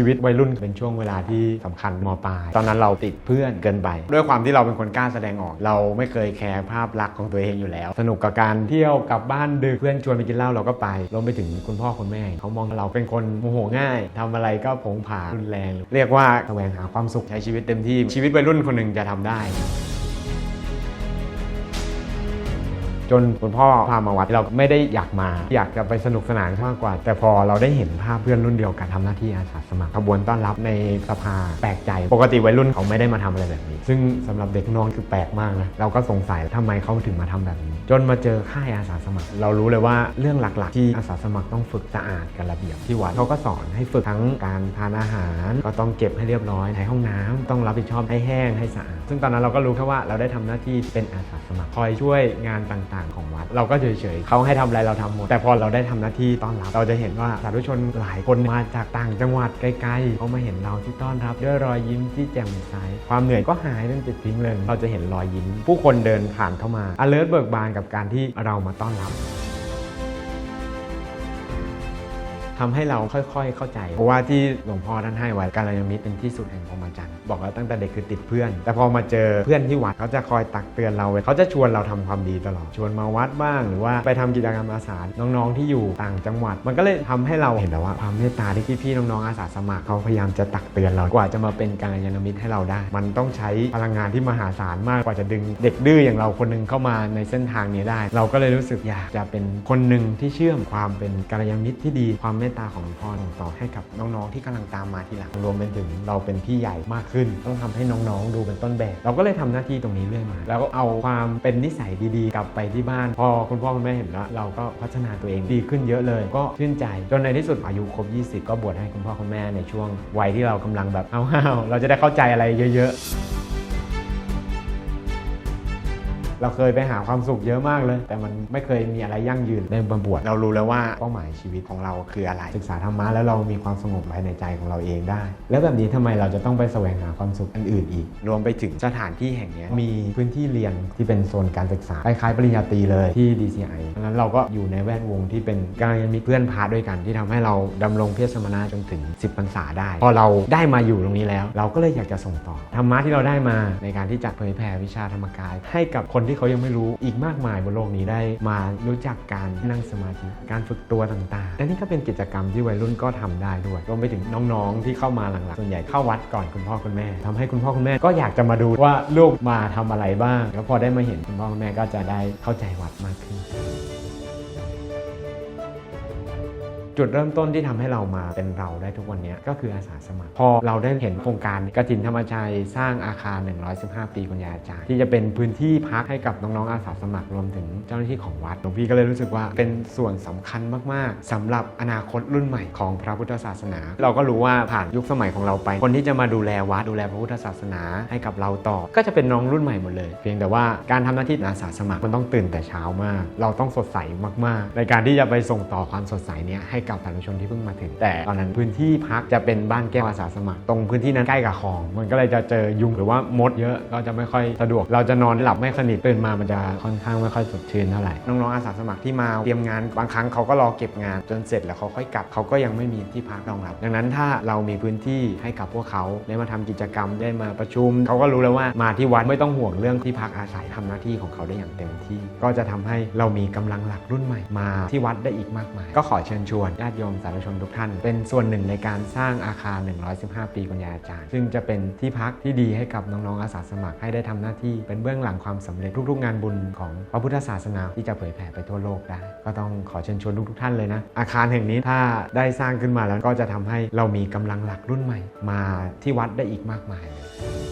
ชีวิตวัยรุ่นเป็นช่วงเวลาที่สำคัญมปลาย ตอนนั้นเราติดเพื่อนเกินไป ด้วยความที่เราเป็นคนกล้าแสดงออก เราไม่เคยแคร์ภาพลักษณ์ของตัวเองอยู่แล้ว สนุกกับการเที่ยวกลับบ้านดึกเพื่อนชวนไปกินเหล้าเราก็ไปรวมไปถึงคุณพ่อคุณแม่เขามองเราเป็นคนโมโหง่ายทำอะไรก็ผงผารุนแรง เรียกว่าแสวงหาความสุขใช้ชีวิตเต็มที่ชีวิตวัยรุ่นคนหนึ่งจะทำได้ จนคุณพ่อพามาวัดเราไม่ได้อยากมา อยากจะไปสนุกสนานมากกว่า แต่พอเราได้เห็นภาพเพื่อนรุ่นเดียวกันทำหน้าที่อาสาสมัครขบวนต้อนรับในสภาแปลกใจ ปกติวัยรุ่นเขาไม่ได้มาทำอะไรแบบนี้ ซึ่งสำหรับเด็กน้องคือแปลกมากนะเราก็สงสัยทำไมเขาถึงมาทำแบบนี้ จนมาเจอค่ายอาสาสมัคร เรารู้เลยว่าเรื่องหลักๆ ที่อาสาสมัครต้องฝึกสะอาดกับระเบียบที่วัดเขาก็สอนให้ฝึกทั้งการทานอาหาร ก็ต้องเก็บให้เรียบร้อยในห้องน้ำต้องรับผิดชอบให้แห้งให้สะอาดซึ่งตอนนั้นเราก็รู้แค่ว่าเราได้ทำหน้าที่เป็นอาสาสมัครคอยช่วยงานต่างๆของวัด เราก็เฉยๆเขาให้ทำอะไรเราทำหมด แต่พอเราได้ทำหน้าที่ต้อนรับ เราจะเห็นว่าสาธุชนหลายคนมาจากต่างจังหวัดไกลๆเขามาเห็นเราที่ต้อนรับ ด้วยรอยยิ้มที่แจ่มใสความเหนื่อยก็หายเป็นปิดทิ้งเลย เราจะเห็นรอยยิ้ม ผู้คนเดินผ่านเข้ามาอเลิร์ตเบิกบานกับการที่เรามาต้อนรับ ทำให้เราค่อยๆ เข้าใจเพราะว่าที่หลวงพ่อท่านให้ไว้การยมิตรเป็นที่สุดแห่งพรหมจรรย์บอกแล้วตั้งแต่เด็กคือติดเพื่อน แต่พอมาเจอเพื่อนที่วัดเขาจะคอยตักเตือนเราเขาจะชวนเราทำความดีตลอดชวนมาวัดบ้างหรือว่าไปทำกิจกรรมอาสาน้องๆที่อยู่ต่างจังหวัด มันก็เลยทำให้เราเห็นแล้วว่าความเมตตาที่พี่ๆน้องๆอาสาสมัครเขาพยายามจะตักเตือนเรากว่าจะมาเป็นการยมิตรให้เราได้ มันต้องใช้พลังงานที่มหาศาลมากกว่าจะดึงเด็กดื้ออย่างเราคนหนึงเข้ามาในเส้นทางนี้ได้ เราก็เลยรู้สึกอยากจะเป็นคนหนึ่งที่เชื่อมความเป็นกัลยมิตรที่ดีความเมตตาของหลวงพ่อส่งต่อให้กับน้องๆที่กำลังตามมาทีหลังรวมไปถึงเราเป็นพี่ใหญ่มากขึ้น ต้องทำให้น้องๆดูเป็นต้นแบบ เราก็เลยทำหน้าที่ตรงนี้เรื่อยมา แล้วก็เอาความเป็นนิสัยดีๆ กลับไปที่บ้าน พอคุณพ่อคุณแม่เห็นแล้วเราก็พัฒนาตัวเองดีขึ้นเยอะเลย ก็ชื่นใจจนในที่สุดอายุครบ 20 ก็บวชให้คุณพ่อคุณแม่ในช่วงวัยที่เรากำลังแบบห้าวๆเราจะได้เข้าใจอะไรเยอะ ๆ เราเคยไปหาความสุขเยอะมากเลย แต่มันไม่เคยมีอะไรยั่งยืนได้มาบวชเรารู้แล้วว่าเป้าหมายชีวิตของเราคืออะไร ศึกษาธรรมะแล้วเรามีความสงบภายในใจของเราเองได้ แล้วแบบนี้ทำไมเราจะต้องไปแสวงหาความสุขอันอื่นอีก รวมไปถึงสถานที่แห่งเนี้ยมีพื้นที่เรียนที่เป็นโซนการศึกษาคล้ายๆปริญญาตรีเลยที่ DCI ดังนั้นเราก็อยู่ในแวดวงที่เป็นการยังมีเพื่อนพาด้วยกันที่ทำให้เราดำรงเพศสมณะจนถึง 10พรรษาได้ พอเราได้มาอยู่ตรงนี้แล้ว เราก็เลยอยากจะส่งต่อธรรมะที่เราได้มาในการที่จะเผยแผ่วิชาธรรมกาย ให้กับคนที่เขายังไม่รู้อีกมากมายบนโลกนี้ได้มารู้จักการนั่งสมาธิ การฝึกตัวต่างๆ และนี่ก็เป็นกิจกรรมที่วัยรุ่นก็ทำได้ด้วยรวมไปถึงน้องๆ ที่เข้ามาหลังๆ ส่วนใหญ่เข้าวัดก่อนคุณพ่อคุณแม่ทำให้คุณพ่อคุณแม่ก็อยากจะมาดูว่าลูกมาทำอะไรบ้าง แล้วพอได้มาเห็นคุณพ่อคุณแม่ก็จะได้เข้าใจวัดมากขึ้น จุดเริ่มต้นที่ทำให้เรามาเป็นเราได้ทุกวันนี้ก็คืออาสาสมัคร พอเราได้เห็นโครงการกระถินธรรมชัยสร้างอาคาร 115 ปีคุณยายอาจารย์ ที่จะเป็นพื้นที่พักให้กับน้องๆอาสาสมัครรวมถึงเจ้าหน้าที่ของวัดหลวงพี่ก็เลยรู้สึกว่าเป็นส่วนสำคัญมากๆสำหรับอนาคตรุ่นใหม่ของพระพุทธศาสนา เราก็รู้ว่าผ่านยุคสมัยของเราไป คนที่จะมาดูแลวัดดูแลพระพุทธศาสนาให้กับเราต่อ ก็จะเป็นน้องรุ่นใหม่หมดเลย เพียงแต่ว่าการทำหน้าที่อาสาสมัครมันต้องตื่นแต่เช้ามาก เราต้องสดใสมากๆ ในการที่จะไปส่งต่อความสดใสเนี้ยให้กับสาธุชนที่เพิ่งมาถึง แต่ตอนนั้นพื้นที่พักจะเป็นบ้านแก้วอาสาสมัคร ตรงพื้นที่นั้นใกล้กับคลอง มันก็เลยจะเจอยุงหรือว่ามดเยอะก็จะไม่ค่อยสะดวก เราจะนอนหลับไม่สนิทตื่นมามันจะค่อนข้างไม่ค่อยสดชื่นเท่าไหร่น้องๆอาสาสมัครที่มาเตรียมงานบางครั้งเขาก็รอเก็บงานจนเสร็จแล้วเขาค่อยกลับเขาก็ยังไม่มีที่พักรองรับ ดังนั้นถ้าเรามีพื้นที่ให้กับพวกเขาได้มาทำกิจกรรมได้มาประชุมเขาก็รู้แล้วว่ามาที่วัดไม่ต้องห่วงเรื่องที่พักอาศัยทำหน้าที่ของเขาได้อย่างเต็มที่ ก็จะทำให้เรามีกำลังหลักรุ่นใหม่มาที่วัดได้อีกมากมาย ก็ขอเชิญชวนญาติโยมสาธุชนทุกท่าน เป็นส่วนหนึ่งในการสร้างอาคาร 115 ปีคุณยายอาจารย์ ซึ่งจะเป็นที่พักที่ดีให้กับน้องๆอาสาสมัครให้ได้ทำหน้าที่เป็นเบื้องหลังความสำเร็จทุกๆ งานบุญของพระพุทธศาสนาที่จะเผยแผ่ไปทั่วโลกได้ ก็ต้องขอเชิญชวนทุกๆท่านเลยนะ อาคารแห่งนี้ถ้าได้สร้างขึ้นมาแล้วก็จะทำให้เรามีกำลังหลักรุ่นใหม่ มาที่วัดได้อีกมากมายเลย